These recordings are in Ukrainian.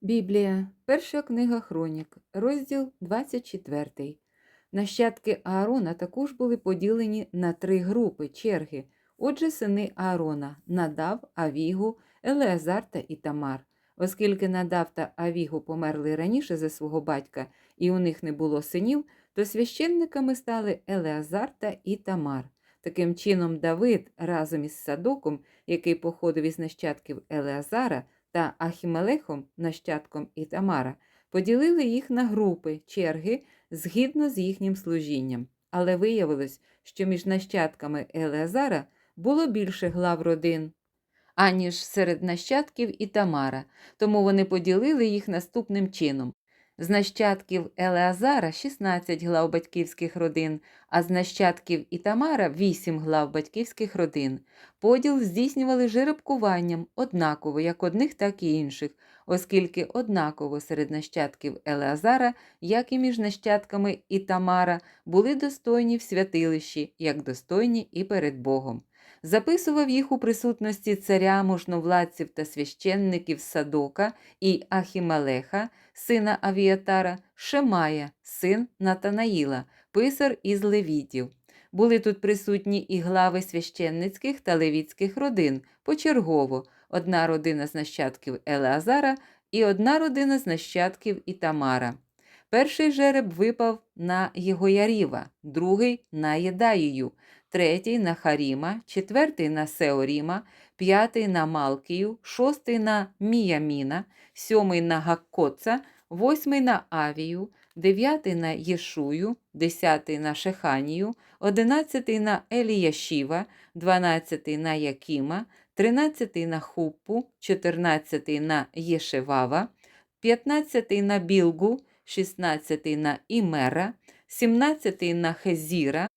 Біблія, перша книга Хронік, розділ 24. Нащадки Аарона також були поділені на три групи черги. Отже, сини Аарона Надав, Авігу, Елеазар та Ітамар. Оскільки Надав та Авігу померли раніше за свого батька, і у них не було синів, то священниками стали Елеазар та Ітамар. Таким чином, Давид разом із Садоком, який походив із нащадків Елеазара, та Ахімелехом, нащадком Ітамара, поділили їх на групи черги згідно з їхнім служінням. Але виявилось, що між нащадками Елеазара було більше глав родин, аніж серед нащадків Ітамара, тому вони поділили їх наступним чином. З нащадків Елеазара 16 глав батьківських родин, а з нащадків Ітамара 8 глав батьківських родин. Поділ здійснювали жеребкуванням однаково як одних, так і інших, оскільки однаково серед нащадків Елеазара, як і між нащадками Ітамара, були достойні в святилищі, як достойні і перед Богом. Записував їх у присутності царя, можновладців та священників Садока і Ахімелеха, сина Авіатара, Шемая, син Натанаїла, писар із левітів. Були тут присутні і глави священницьких та левіцьких родин почергово, одна родина з нащадків Елеазара і одна родина з нащадків Ітамара. Перший жереб випав на Єгояріва, другий на Єдаїю, третій на Харіма, четвертий на Сеоріма, п'ятий на Малкію, шостий на Міяміна, сьомий на Гаккоца, восьмий на Авію, дев'ятий на Єшую, десятий на Шеханію, одинадцятий на Еліяшіва, дванадцятий на Якіма, тринадцятий на Хуппу, чотирнадцятий на Єшевава, п'ятнадцятий на Білгу, шістнадцятий на Імера, сімнадцятий на Хезіра,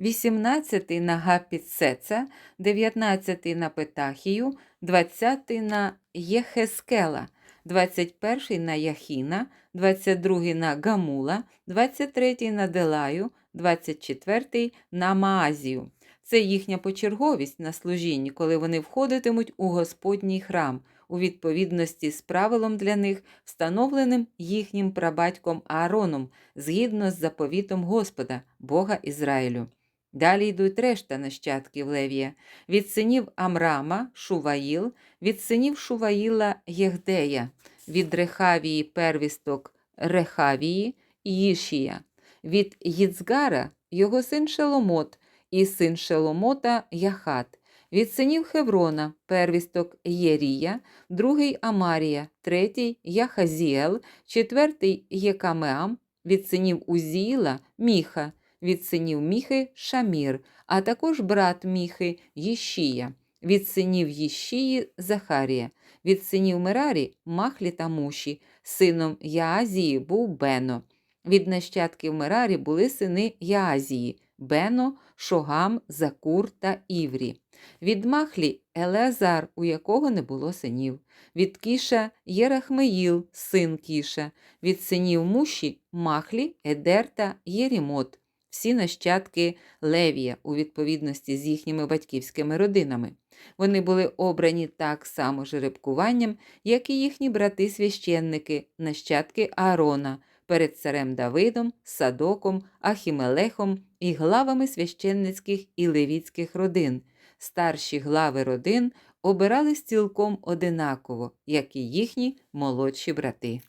18 на Гапіцеца, 19 на Петахію, 20 на Єхескела, 21 на Яхіна, 22 на Гамула, 23 на Делаю, 24 на Маазію. Це їхня почерговість на служінні, коли вони входитимуть у Господній храм у відповідності з правилом для них, встановленим їхнім прабатьком Аароном, згідно з заповітом Господа, Бога Ізраїлю. Далі йдуть решта нащадків Левія, від синів Амрама, Шуваїл, від синів Шуваїла Єгдея, від Рехавії первісток Рехавії Їшія, від Їцгара його син Шеломот і син Шеломота Яхат, від синів Хеврона первісток Єрія, другий Амарія, третій Яхазіел, четвертий Єкамеам, від синів Узіїла Міха від синів Міхи Шамір, а також брат Міхи Єшія, від синів Єшії Захарія, від синів Мерарі Махлі та Муші, сином Яазії був Бено. Від нащадків Мерарі були сини Яазії, Бено, Шогам, Закур та Іврі. Від Махлі Елеазар, у якого не було синів, від Кіша Єрахмеїл, син Кіша, від синів Муші Махлі, Едер та Єрімот всі нащадки Левія у відповідності з їхніми батьківськими родинами. Вони були обрані так само жеребкуванням, як і їхні брати-священники, нащадки Аарона, перед царем Давидом, Садоком, Ахімелехом і главами священницьких і левіцьких родин. Старші глави родин обирались цілком одинаково, як і їхні молодші брати.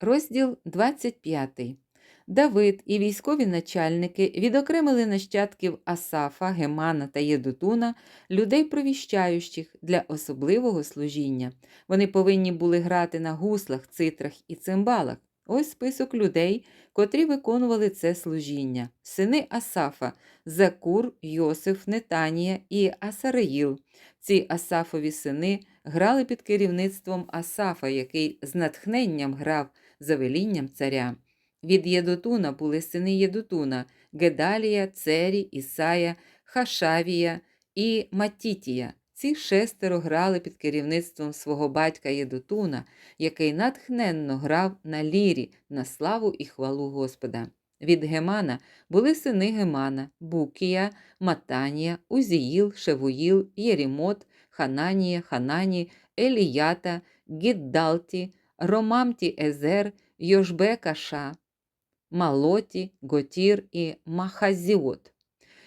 Розділ 25 Давид і військові начальники відокремили нащадків Асафа, Гемана та Єдутуна, людей провіщаючих для особливого служіння. Вони повинні були грати на гуслах, цитрах і цимбалах. Ось список людей, котрі виконували це служіння: сини Асафа, Закур, Йосиф, Нетанія і Асараїл. Ці Асафові сини грали під керівництвом Асафа, який з натхненням грав за велінням царя. Від Єдутуна були сини Єдутуна Гедалія, Цері, Ісая, Хашавія і Матітія. Ці шестеро грали під керівництвом свого батька Єдутуна, який натхненно грав на лірі на славу і хвалу Господа. Від Гемана були сини Гемана, Букія, Матанія, Узіїл, Шевуїл, Єрімот, Хананія, Ханані, Еліята, Гіддалті, Ромамті Езер, Йошбе Каша, Малоті, Готір і Махазіот.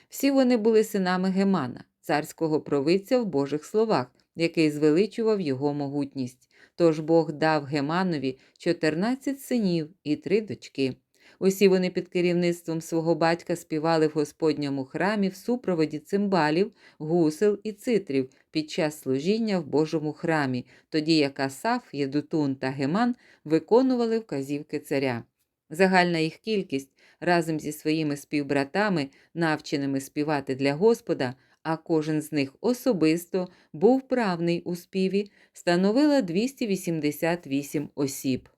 Всі вони були синами Гемана, царського провидця в Божих словах, який звеличував його могутність. Тож Бог дав Геманові 14 синів і три дочки. Усі вони під керівництвом свого батька співали в Господньому храмі в супроводі цимбалів, гусел і цитрів під час служіння в Божому храмі, тоді як Асаф, Єдутун та Геман виконували вказівки царя. Загальна їх кількість разом зі своїми співбратами, навченими співати для Господа, а кожен з них особисто був правний у співі, становила 288 осіб.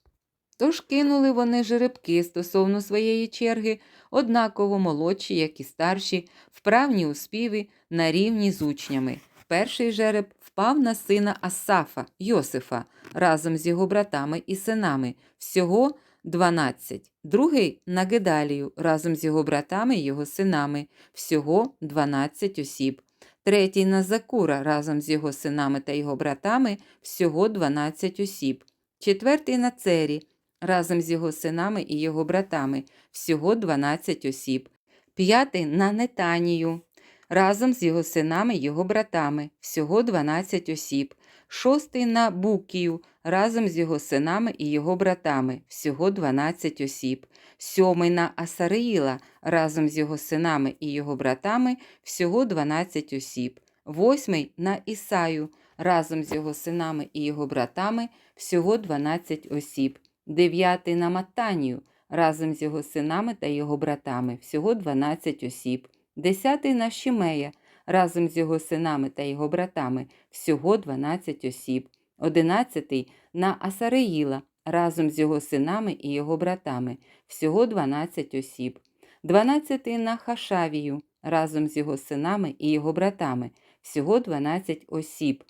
Тож кинули вони жеребки стосовно своєї черги, однаково молодші, як і старші, вправні у співі на рівні з учнями. Перший жереб впав на сина Асафа, Йосифа, разом з його братами і синами, всього 12. Другий на Гедалію, разом з його братами і його синами, всього 12 осіб. Третій на Закура разом з його синами та його братами, всього 12 осіб. Четвертий на Цері разом з його синами і його братами, всього 12 осіб. П'ятий на Нетанію разом з його синами і його братами, всього 12 осіб. Шостий на Букію разом з його синами і його братами, всього 12 осіб. Сьомий на Асариїла разом з його синами і його братами, всього 12 осіб. Восьмий на Ісаю разом з його синами і його братами, всього 12 осіб. Дев'ятий на Матанію разом з його синами та його братами, всього 12 осіб. Десятий на Шімея разом з його синами та його братами, всього 12 осіб. Одинадцятий на Асареїла разом з його синами і його братами, всього 12 осіб. Дванадцятий на Хашавію разом з його синами і його братами, всього 12 осіб.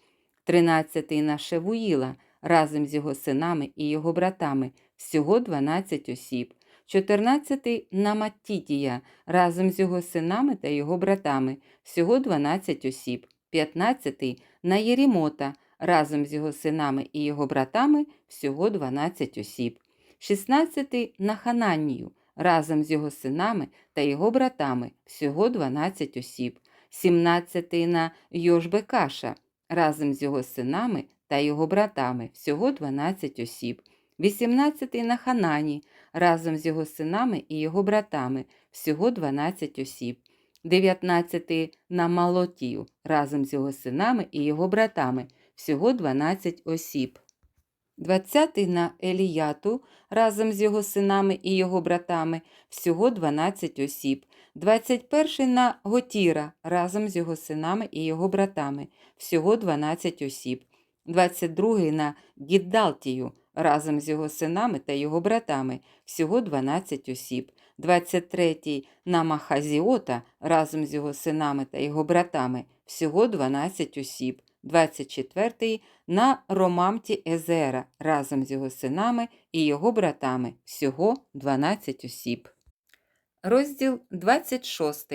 Тринадцятий на Шевуїла разом з його синами і його братами, всього 12 осіб. 14 на Маттітія разом з його синами та його братами, всього 12 осіб. 15 на Єрімота разом з його синами і його братами, всього 12 осіб. 16 на Хананію разом з його синами та його братами, всього 12 осіб. 17 на Йошбекаша разом з його синами та його братами, всього 12 осіб. 18 на Ханані разом з його синами і його братами, всього 12 осіб. 19 на Малотію разом з його синами і його братами, всього 12 осіб. 20 на Еліяту разом з його синами і його братами, всього 12 осіб. 21 на Готіра разом з його синами і його братами, всього 12 осіб. 22 на Гіддалтію разом з його синами та його братами, всього 12 осіб. 23 на Махазіота разом з його синами та його братами, всього 12 осіб. 24 на Ромамті Езера разом з його синами і його братами, всього 12 осіб. Розділ 26.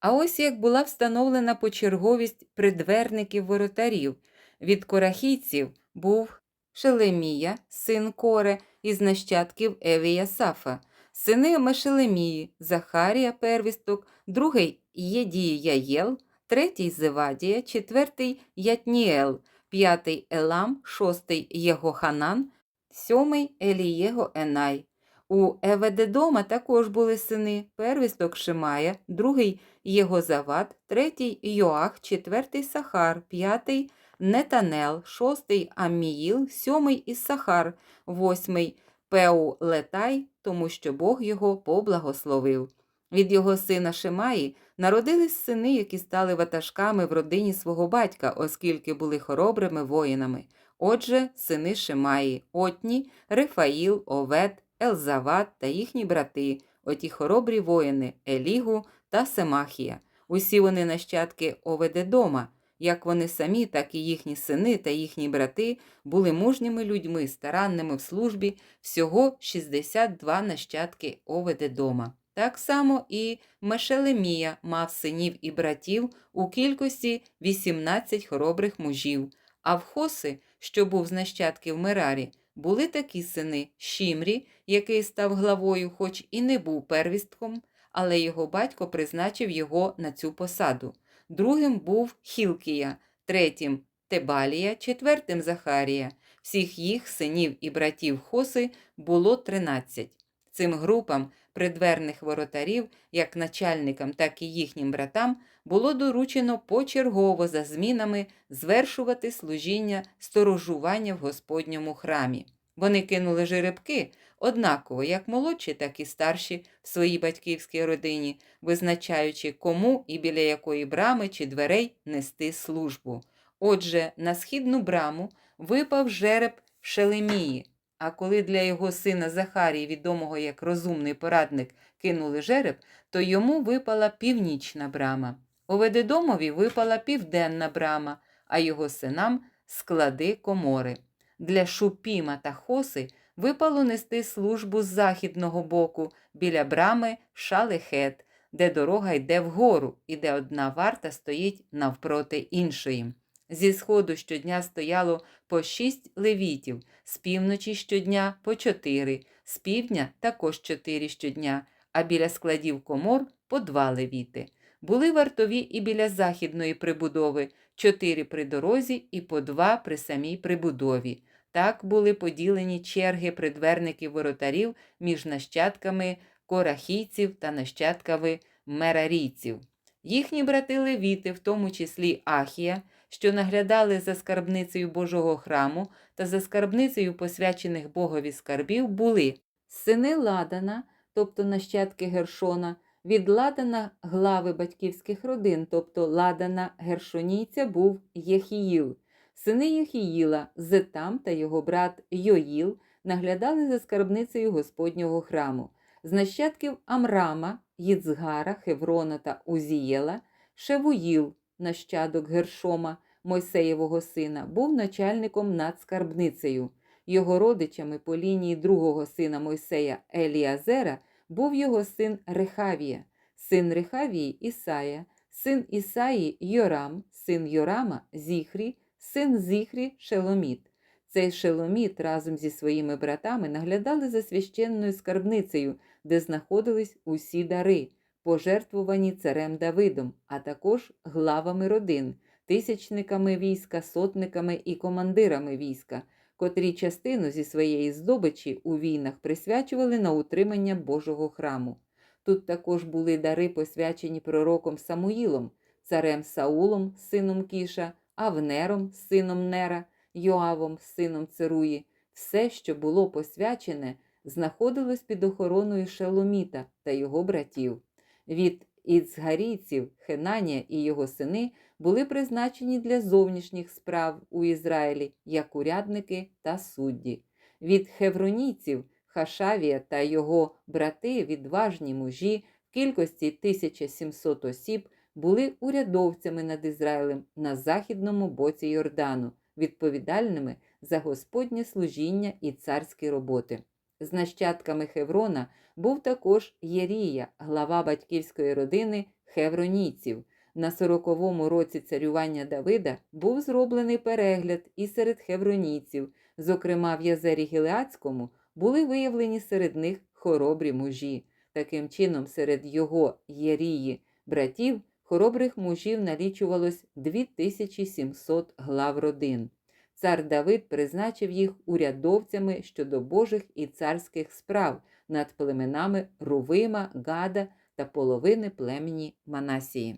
А ось як була встановлена почерговість придверників воротарів. Від корахійців був Шелемія, син Коре, із нащадків Евія Сафа, сини Мешелемії, Захарія первісток, другий Єдіяєл, третій Зевадія, четвертий Ятніел, п'ятий Елам, шостий Єгоханан, сьомий Елієго Енай. У Еведедома також були сини первісток Шимая, другий Єгозават, третій Йоах, четвертий Сахар, п'ятий Нетанел, шостий Амміїл, сьомий Іссахар, восьмий Пеу Летай, тому що Бог його поблагословив. Від його сина Шимаї народились сини, які стали ватажками в родині свого батька, оскільки були хоробрими воїнами. Отже, сини Шимаї, Отні, Рефаїл, Овет, Елзават та їхні брати, оті хоробрі воїни Елігу та Семахія. Усі вони нащадки Оведедома, як вони самі, так і їхні сини та їхні брати були мужніми людьми, старанними в службі, всього 62 нащадки Оведедома. Так само і Мешелемія мав синів і братів у кількості 18 хоробрих мужів, а в Хоси, що був з нащадків Мерарі, були такі сини Шімрі, який став главою, хоч і не був первістком, але його батько призначив його на цю посаду. Другим був Хілкія, третім Тебалія, четвертим Захарія. Всіх їх синів і братів Хоси було 13. Цим групам придверних воротарів, як начальникам, так і їхнім братам, було доручено почергово за змінами звершувати служіння сторожування в Господньому храмі. Вони кинули жеребки однаково, як молодші, так і старші в своїй батьківській родині, визначаючи, кому і біля якої брами чи дверей нести службу. Отже, на східну браму випав жереб Шелемії, а коли для його сина Захарії, відомого як розумний порадник, кинули жереб, то йому випала північна брама. Оведедомові випала південна брама, а його синам склади комори. Для Шупіма та Хоси випало нести службу з західного боку біля брами Шалехет, де дорога йде вгору і де одна варта стоїть навпроти іншої. Зі сходу щодня стояло по шість левітів, з півночі щодня по чотири, з півдня також чотири щодня, а біля складів комор по два левіти. Були вартові і біля західної прибудови, чотири при дорозі і по два при самій прибудові. Так були поділені черги придверників воротарів між нащадками корахійців та нащадками мерарійців. Їхні брати левіти, в тому числі Ахія, що наглядали за скарбницею Божого храму та за скарбницею посвячених Богові скарбів, були сини Ладана, тобто нащадки Гершона, від Ладана глави батьківських родин, тобто Ладана Гершонійця був Єхіїл. Сини Єхіїла, Зетам та його брат Йоїл наглядали за скарбницею Господнього храму. З нащадків Амрама, Їцгара, Хеврона та Узієла, Шевуїл, нащадок Гершома, Мойсеєвого сина, був начальником над скарбницею. Його родичами по лінії другого сина Мойсея Еліазера був його син Рехавія, син Рехавії Ісая, син Ісаї Йорам, син Йорама Зіхрі, син Зіхрі Шеломіт. Цей Шеломіт разом зі своїми братами наглядали за священною скарбницею, де знаходились усі дари, пожертвувані царем Давидом, а також главами родин, тисячниками війська, сотниками і командирами війська, котрі частину зі своєї здобичі у війнах присвячували на утримання Божого храму. Тут також були дари, посвячені пророком Самуїлом, царем Саулом, сином Кіша, Авнером, сином Нера, Йоавом, сином Церуї. Все, що було посвячене, знаходилось під охороною Шеломіта та його братів. Від іцгарійців Хенанія і його сини були призначені для зовнішніх справ у Ізраїлі як урядники та судді. Від хевронійців Хашавія та його брати, відважні мужі в кількості 1700 осіб, були урядовцями над Ізраїлем на західному боці Йордану, відповідальними за Господнє служіння і царські роботи. З нащадками Хеврона був також Єрія, глава батьківської родини хевронійців. На сороковому році царювання Давида був зроблений перегляд і серед хевронійців, зокрема в Язері Гілеацькому, були виявлені серед них хоробрі мужі. Таким чином, серед його Єрії братів хоробрих мужів налічувалось 2700 глав родин. Цар Давид призначив їх урядовцями щодо божих і царських справ над племенами Рувима, Гада та половини племені Манасії.